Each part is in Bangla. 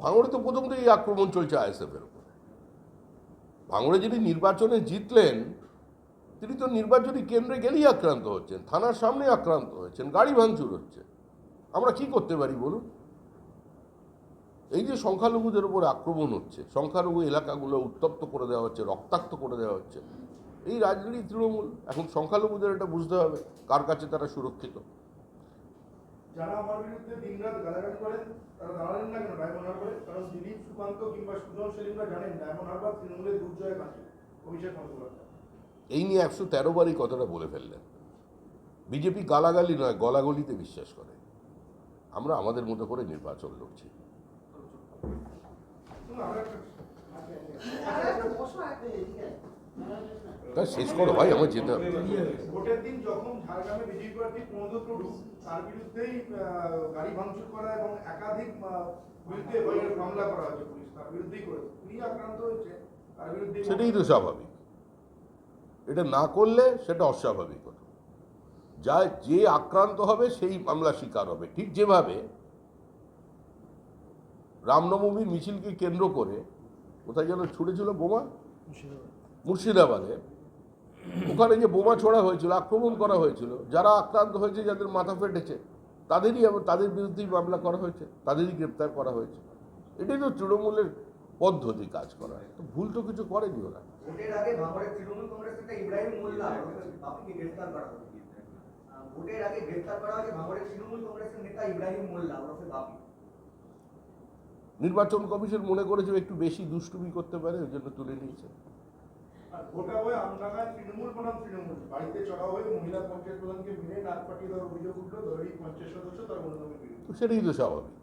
ভাঙড়ে তো প্রথম থেকেই আক্রমণ চলছে আইএসএফের উপর। ভাঙড়ে যিনি নির্বাচনে জিতলেন, তিনি তো নির্বাচনী কেন্দ্রে গেলেই আক্রান্ত হচ্ছেন, থানার সামনে আক্রান্ত হচ্ছেন, গাড়ি ভাঙচুর হচ্ছে। আমরা কি করতে পারি বলুন? এই যে সংখ্যালঘুদের উপর আক্রমণ হচ্ছে সংখ্যালঘু এলাকাগুলো উত্তপ্ত করে দেওয়া হচ্ছে রক্তাক্ত করে দেওয়া হচ্ছে এই রাজনীতি তৃণমূল এখন সংখ্যালঘুদের এটা বুঝতে হবে কার কাছে তারা সুরক্ষিত। যারা আমার বিরুদ্ধে দিনরাত গালাগালি করেন তারা দাঁড়ালেন না কেন ডায়মন্ড হারবারে কারণ দিলীপ সুকান্ত কিংবা সুজন সেলিমরা জানেন ডায়মন্ড হারবার তৃণমূলের দুর্জয় কাছে অভিষেক বন্দ্যোপাধ্যায়। এই নিয়ে একশো তেরো বারই কথাটা বলে ফেললেন। বিজেপি গালাগালি নয় গলাগলিতে বিশ্বাস করে। আমরা আমাদের মতো করে নির্বাচন লড়ছি। তা শেষ করো ভাই আমার যেতে হবে। ভোটের দিন যখন ঝাড়গ্রামে বিজেপি প্রার্থী প্রমোদ টুডু তার বিরুদ্ধেই গাড়ি ভাঙচুর করা এবং একাধিক বিরুদ্ধে মামলা করা হয়েছে পুলিশ তার বিরুদ্ধেই করেছে। তিনি আক্রান্ত হয়েছে তার বিরুদ্ধে সেটাই তো স্বাভাবিক। এটা না করলে সেটা অস্বাভাবিক হতো যা যে আক্রান্ত হবে সেই মামলা শিকার হবে। ঠিক যেভাবে রামনবমীর মিছিলকে কেন্দ্র করে কোথায় যেন ছুটেছিল বোমা? মুর্শিদাবাদে। ওখানে যে বোমা ছোড়া হয়েছিল আক্রমণ করা হয়েছিল যারা আক্রান্ত হয়েছে যাদের মাথা ফেটেছে তাদেরই তাদের বিরুদ্ধেই মামলা করা হয়েছে তাদেরই গ্রেপ্তার করা হয়েছে। এটাই তো তৃণমূলের পদ্ধতি কাজ করা। তো ভুল তো কিছু করেনি ওরা। ভোটের আগে গ্রেফতার করা হয়েছে ভাঙড়ের তৃণমূল কংগ্রেসের নেতা ইব্রাহিম মোল্লা ওরফে বাপি নির্বাচন কমিশন মনে করেছে একটু বেশি দুষ্টুমি করতে পারে ওই জন্য তুলে নিয়েছে। আর ভোটা হয়ে আমডাঙ্গায় তৃণমূল বনাম তৃণমূল বাড়িতে চড়া হয়ে মহিলা পঞ্চায়েত প্রধানকে মেরে নাক পাঠিয়ে দেওয়ার অভিযোগ উঠল দৈনিক পঞ্চায়েত সদস্য তার বিরুদ্ধে সেটাই তো স্বাভাবিক।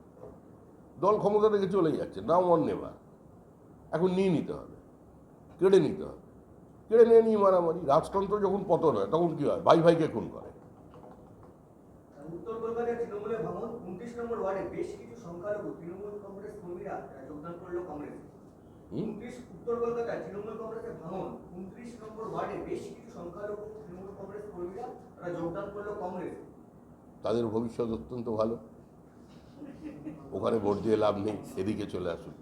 দল ক্ষমতা থেকে চলে যাচ্ছে নাও অন নেবার। এখন নিয়ে নিতে হবে কেড়ে নিতে হবে। কেড়ে নিয়ে নিয়ে মারামারি রাজতন্ত্র যখন পতন হয় তখন কি হয়? ভাই ভাইকে খুন করে উত্তর কলকাতার তৃণমূলের ভাঙন উনত্রিশ নম্বর ওয়ার্ডে বেশ কিছু সংখ্যালঘু তৃণমূল কংগ্রেস কর্মীরা যোগদান করল কংগ্রেস? উনত্রিশ উত্তর কলকাতা তৃণমূল কংগ্রেসের ভাঙন উনত্রিশ নম্বর ওয়ার্ডে বেশ কিছু সংখ্যালঘু তৃণমূল কংগ্রেস কর্মীরা তারা যোগদান করল কংগ্রেস। তাদের ভবিষ্যৎ অত্যন্ত ভালো। ওখানে ভোট দিয়ে লাভ নেই এদিকে চলে আসুন।